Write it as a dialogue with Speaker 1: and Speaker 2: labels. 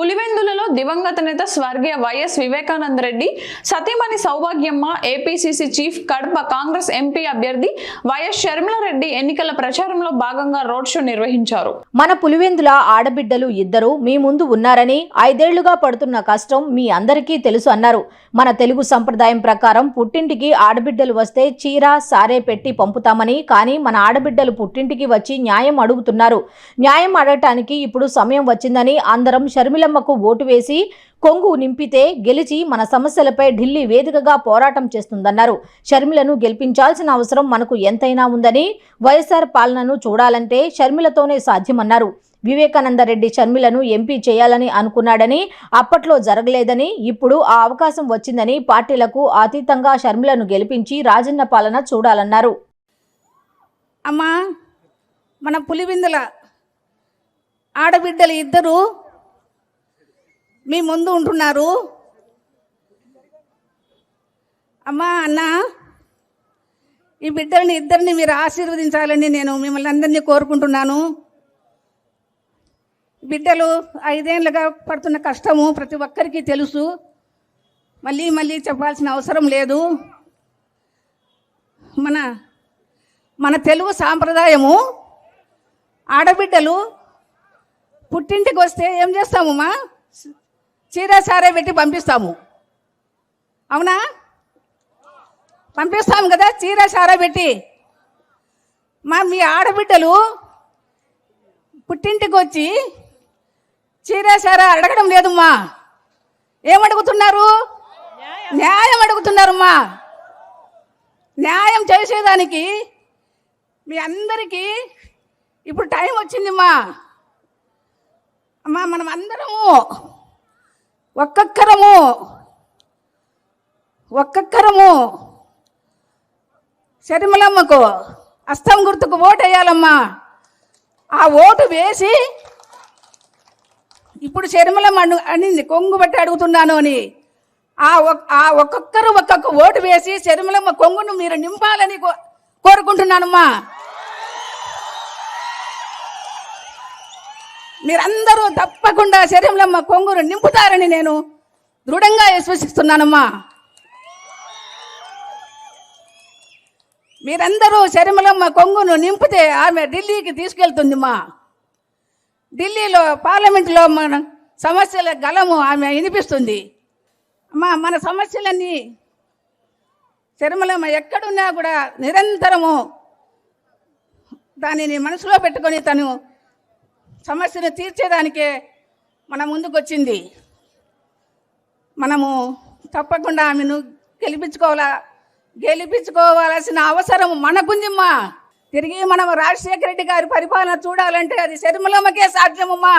Speaker 1: పులివెందులలో దివంగత నేత స్వర్గీయ వైఎస్ వివేకానంద రెడ్డి సతీమణి Sowbhagyamma APCC chief Kadapa Congress MP అభ్యర్థి వైఎస్ షర్మిలారెడ్డి ఎన్నికల ప్రచారంలో భాగంగా రోడ్ షో నిర్వహించారు.
Speaker 2: మన పులివెందుల ఆడబిడ్డలు ఇద్దరు మీ ముందు ఉన్నారని ఐదేళ్ళుగా పడుతున్న కష్టం మీ అందరికీ తెలుసు అన్నారు. మన తెలుగు సంప్రదాయం ప్రకారం పుట్టింటికి ఆడబిడ్డలు వస్తే చీర సారే పెట్టి పంపుతామని కానీ మన ఆడబిడ్డలు పుట్టింటికి వచ్చి న్యాయం అడుగుతున్నారు. న్యాయం అడగటానికి ఇప్పుడు సమయం వచ్చిందని అందరం షర్మిలమ్మకు ఓటు వేసి కొంగు నింపితే గెలిచి మన సమస్యలపై ఢిల్లీ వేదికగా పోరాటం చేస్తుందన్నారు. షర్మిలను గెలిపించాల్సిన అవసరం మనకు ఎంతైనా ఉందని వైఎస్ఆర్ పాలనను చూడాలంటే షర్మిలతోనే సాధ్యమన్నారు. వివేకానంద రెడ్డి షర్మిలను ఎంపీ చేయాలని అనుకున్నాడని అప్పట్లో జరగలేదని ఇప్పుడు ఆ అవకాశం వచ్చిందని పార్టీలకు అతీతంగా షర్మిలను గెలిపించి రాజన్న పాలన చూడాలన్నారు.
Speaker 3: అమ్మా మన పులివిందుల ఆడబిడ్డలు ఇద్దరు మీ ముందు ఉంటున్నారు? అమ్మా అన్న ఈ బిడ్డల్ని ఇద్దరిని మీరు ఆశీర్వదించాలని నేను మిమ్మల్ని అందరినీ కోరుకుంటున్నాను. బిడ్డలు ఐదేళ్ళుగా పడుతున్న కష్టము ప్రతి ఒక్కరికి తెలుసు. మళ్ళీ మళ్ళీ చెప్పాల్సిన అవసరం లేదు. మన మన తెలుగు సాంప్రదాయము ఆడబిడ్డలు పుట్టింటికి వస్తే ఏం చేస్తామమ్మా? చీర సారే పెట్టి పంపిస్తాము. అవునా? పంపిస్తాము కదా చీర సారా పెట్టి. మా మీ ఆడబిడ్డలు పుట్టింటికి వచ్చి చీర సారా అడగడం లేదమ్మా ఏమడుగుతున్నారు? న్యాయం అడుగుతున్నారమ్మా న్యాయం చేసేదానికి మీ అందరికీ ఇప్పుడు టైం వచ్చిందిమ్మా అమ్మా మనం అందరము ఒక్కొక్కరము ఒక్కొక్కరము శరిమలమ్మకు అస్తం గుర్తుకు ఓటు వేయాలమ్మా ఆ ఓటు వేసి ఇప్పుడు శరిమలమ్మ అను అనింది కొంగు బట్టి అడుగుతున్నాను అని. ఆ ఒక్- ఆ ఒక్కొక్కరు ఒక్కొక్క ఓటు వేసి శరిమలమ్మ కొంగును మీరు నింపాలని కో- కోరుకుంటున్నానమ్మా. మీరందరూ తప్పకుండా శరీరంలో కొంగురు నింపుతారని నేను దృఢంగా విశ్వసిస్తున్నానమ్మా. మీరందరూ శరీరంలో కొంగును నింపితే ఆమె ఢిల్లీకి తీసుకెళ్తుందిమ్మా ఢిల్లీలో పార్లమెంట్లో మన సమస్యల గలము ఆమె వినిపిస్తుంది. అమ్మా మన సమస్యలన్నీ శర్మలమ్మ ఎక్కడున్నా కూడా నిరంతరము దానిని మనసులో పెట్టుకొని తను సమస్యను తీర్చేదానికే మన ముందుకు వచ్చింది మనము తప్పకుండా ఆమెను గెలిపించుకోవాలా గెలిపించుకోవాల్సిన అవసరం మనకుందిమ్మా. తిరిగి మనం రాజశేఖర రెడ్డి గారి పరిపాలన చూడాలంటే అది శర్మలమ్మకే సాధ్యమమ్మా.